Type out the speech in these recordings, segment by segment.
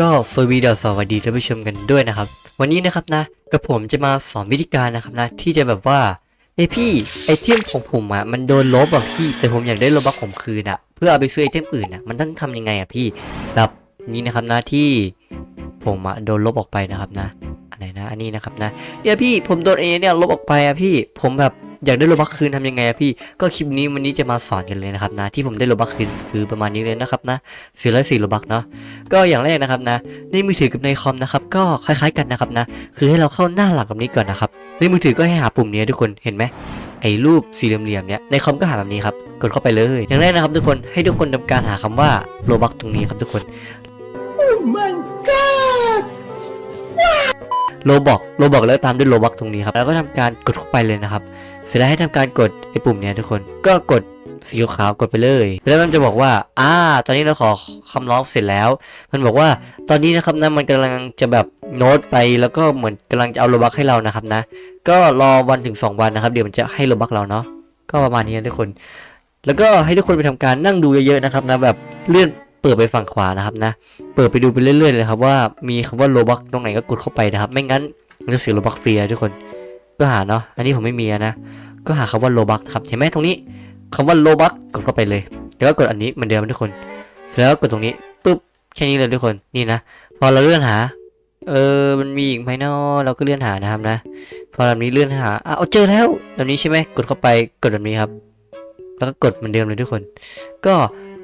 ก็สวัสดีสวัสดีท่านผู้ชมกันด้วยนะครับ วันนี้นะครับนะกับผมจะมาสอนวิธีการนะครับนะที่จะแบบว่าไอพี่ไอเทมของผมอะมันโดนลบอะพี่แต่ผมอยากได้ลบบัคผมคืนอะเพื่อเอาไปซื้อไอเทมอื่นอะมันต้องทำยังไงอะพี่แบบนี้นะครับนะที่ผมอะโดนลบออกไปนะครับนะอะไรนะอันนี้นะครับนะเนี่ยพี่ผมโดนเอเนี่ยลบออกไปอะพี่ผมแบบ อยากได้โลบัคคืนทำยังไงพี่ ก็คลิปนี้วันนี้จะมาสอนกันเลยนะครับนะ ที่ผมได้โลบัคคืนคือประมาณนี้เลยนะครับนะสี่ร้อยสี่โลบัคเนาะ ก็อย่างแรกนะครับนะ ในมือถือกับในคอมนะครับ ก็คล้ายๆกันนะครับนะ คือให้เราเข้าหน้าหลักแบบนี้ก่อนนะครับ ในมือถือก็ให้หาปุ่มนี้ทุกคน เห็นไหมไอ้รูปสี่เหลี่ยมๆเนี้ยในคอมก็หาแบบนี้ครับกดเข้าไปเลยอย่างแรกนะครับทุกคนให้ทุกคนทำการหาคำว่าโลบักตรงนี้ครับทุกคน โลบอกโลบอกแล้วตามด้วยโลบักตรงนี้ครับ แล้วก็ทำการกดเข้าไปเลยนะครับ เสร็จแล้วให้ทำการกดไอ้ปุ่มเนี้ยทุกคน ก็กดสีขาวกดไปเลยแล้วมันจะบอกว่า อ่า ตอนนี้เราขอคำร้องเสร็จแล้ว มันบอกว่า ตอนนี้นะครับนะมันกำลังจะแบบโน้ตไป แล้วก็เหมือนกำลังจะเอาโลบักให้เรานะครับนะ ก็รอวันถึง 2 วันนะครับ เดี๋ยวมันจะให้โลบักเราเนาะ ก็ประมาณนี้นะทุกคน แล้วก็ให้ทุกคนไปทำการนั่งดูเยอะๆนะครับนะ แบบเลื่อน ปิดไปฝั่งขวานะครับนะ เปิดไปดูไปเรื่อยๆเลยครับว่ามีคำว่าโลบักตรงไหนก็กดเข้าไปนะครับ ไม่งั้นมันจะเสียโลบักฟรีทุกคนก็หาเนาะอันนี้ผมไม่มีนะก็หาคำว่าโลบักครับเห็นไหมตรงนี้คำว่าโลบักกดเข้าไปเลยแล้วก็กดอันนี้เหมือนเดิมทุกคน เสร็จแล้วก็กดตรงนี้ปุ๊บแค่นี้เลยทุกคนนี่นะพอเราเลื่อนหา เออมันมีอีกไหมเนาะเราก็เลื่อนหานะครับนะ พอแบบนี้เลื่อนหาอะเอาเจอแล้วแบบนี้ใช่ไหมกดเข้าไปกดแบบนี้ครับ แล้วก็กดเหมือนเดิมเลยทุกคน ก็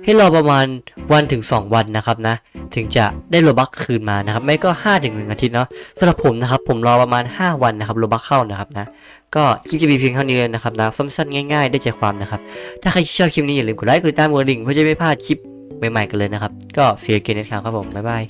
ให้รอประมาณวันถึง 2 วันนะครับนะ ถึงจะได้โลบักคืนมานะครับ ไม่ก็5ถึง1อาทิตย์เนาะสำหรับผมนะครับ ผมรอประมาณ 5 วันนะครับโลบักเข้านะครับนะ ก็คลิปจะมีเพียงเท่านี้เลยนะครับนะสั้นๆง่ายๆ ได้ใจความนะครับ ถ้าใครชอบคลิปนี้อย่าลืมกดไลค์กดติดตามกดกระดิ่งเพื่อจะไม่พลาดคลิปใหม่ๆกันเลยนะครับ ก็เสียเกณฑ์นะครับผมบ๊ายบาย